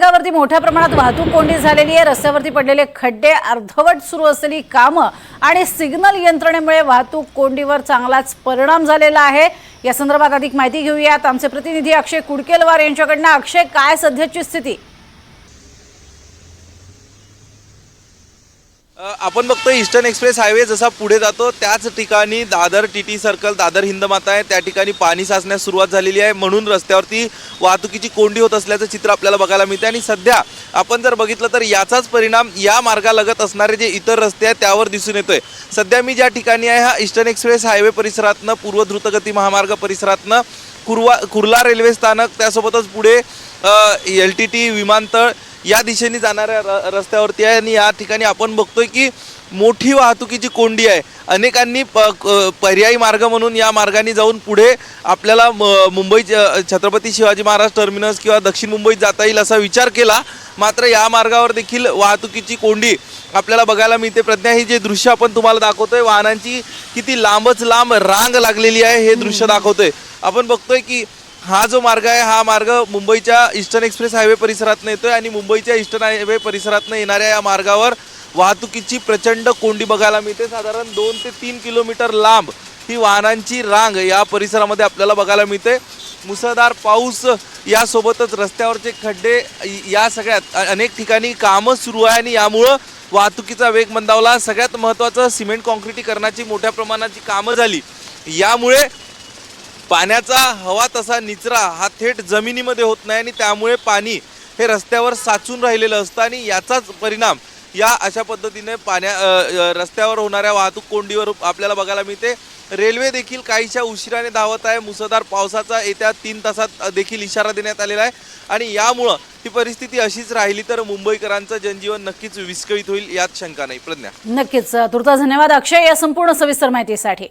महामार्गावरती मोठ्या प्रमाणात वाहतूक कोंडी झालेली आहे. रस्त्यावरती पडलेले खड्डे अर्धवट सुरू असलेली कामं आणि सिग्नल यंत्रणेमुळे वाहतूक कोंडीवर चांगलाच परिणाम झालेला आहे. या संदर्भात अधिक माहिती घेऊयात. आमचे प्रतिनिधी अक्षय कुडकेलवार यांच्याकडनं. अक्षय काय सध्याची स्थिती? आपण बघतो ईस्टर्न एक्सप्रेस हायवे जसा पुढे जातो त्याच ठिकाणी Dadar T T circle Dadar Hindmata आहे. त्या ठिकाणी पाणी साचण्यास सुरुवात झालेली आहे. म्हणून रस्त्यावरती वाहतुकीची कोंडी होत असल्याचं चित्र आपल्याला बघायला मिळते आणि सध्या आपण जर बघितलं तर याचाच परिणाम या मार्गालगत असणारे जे इतर रस्ते आहेत त्यावर दिसून येतोय. सध्या मी ज्या ठिकाणी आहे हा ईस्टर्न एक्सप्रेस हायवे परिसरातनं पूर्व द्रुतगती महामार्ग परिसरातनं कुर्वा कुर्ला रेल्वे स्थानक त्यासोबतच पुढे एल टी टी विमानतळ या दिशेने जाणाऱ्या र रस्त्यावरती आहे आणि या ठिकाणी आपण बघतोय की मोठी वाहतुकीची कोंडी आहे. अनेकांनी प पर्यायी मार्ग म्हणून या मार्गाने जाऊन पुढे आपल्याला म- मुंबई छत्रपती शिवाजी महाराज टर्मिनस किंवा दक्षिण मुंबईत जाता येईल असा विचार केला. मात्र या मार्गावर देखील वाहतुकीची कोंडी आपल्याला बघायला मिळते. प्रज्ञा ही जे दृश्य आपण तुम्हाला दाखवतोय वाहनांची किती लांबच लांब रांग लागलेली आहे हे दृश्य दाखवतोय. आपण बघतोय की हा जो मार्ग आहे हा मार्ग मुंबईच्या ईस्टर्न एक्सप्रेस हायवे परिसरातनं येतोय आणि मुंबईच्या ईस्टर्न हायवे परिसरातनं येणाऱ्या या मार्गावर वाहतुकीची प्रचंड कोंडी बघायला मिळते. साधारण दोन ते तीन किलोमीटर लांब ही वाहनांची रांग या परिसरामध्ये आपल्याला बघायला मिळते. मुसळधार पाऊस यासोबतच रस्त्यावरचे खड्डे या सगळ्यात अनेक ठिकाणी कामं सुरू आहे आणि यामुळं वाहतुकीचा वेग मंदावला. सगळ्यात महत्त्वाचं सिमेंट कॉन्क्रिटीकरणाची मोठ्या प्रमाणाची कामं झाली. यामुळे पाण्याचा हवा तसा निचरा हा थेट जमिनीमध्ये होत नाही आणि त्यामुळे पाणी हे रस्त्यावर साचून राहिलेलं असतं आणि याचाच परिणाम या अशा पद्धतीने पाण्या रस्त्यावर होणाऱ्या वाहतूक कोंडीवर आपल्याला बघायला मिळते. रेल्वे देखील काहीशा उशिराने धावत आहे. मुसळधार पावसाचा येत्या तीन तासात देखील इशारा देण्यात आलेला आहे. आणि यामुळं ही परिस्थिती अशीच राहिली तर मुंबईकरांचं जनजीवन नक्कीच विस्कळीत होईल यात शंका नाही. प्रज्ञा. नक्कीच. तुर्ता धन्यवाद. अक्षय या संपूर्ण सविस्तर माहितीसाठी.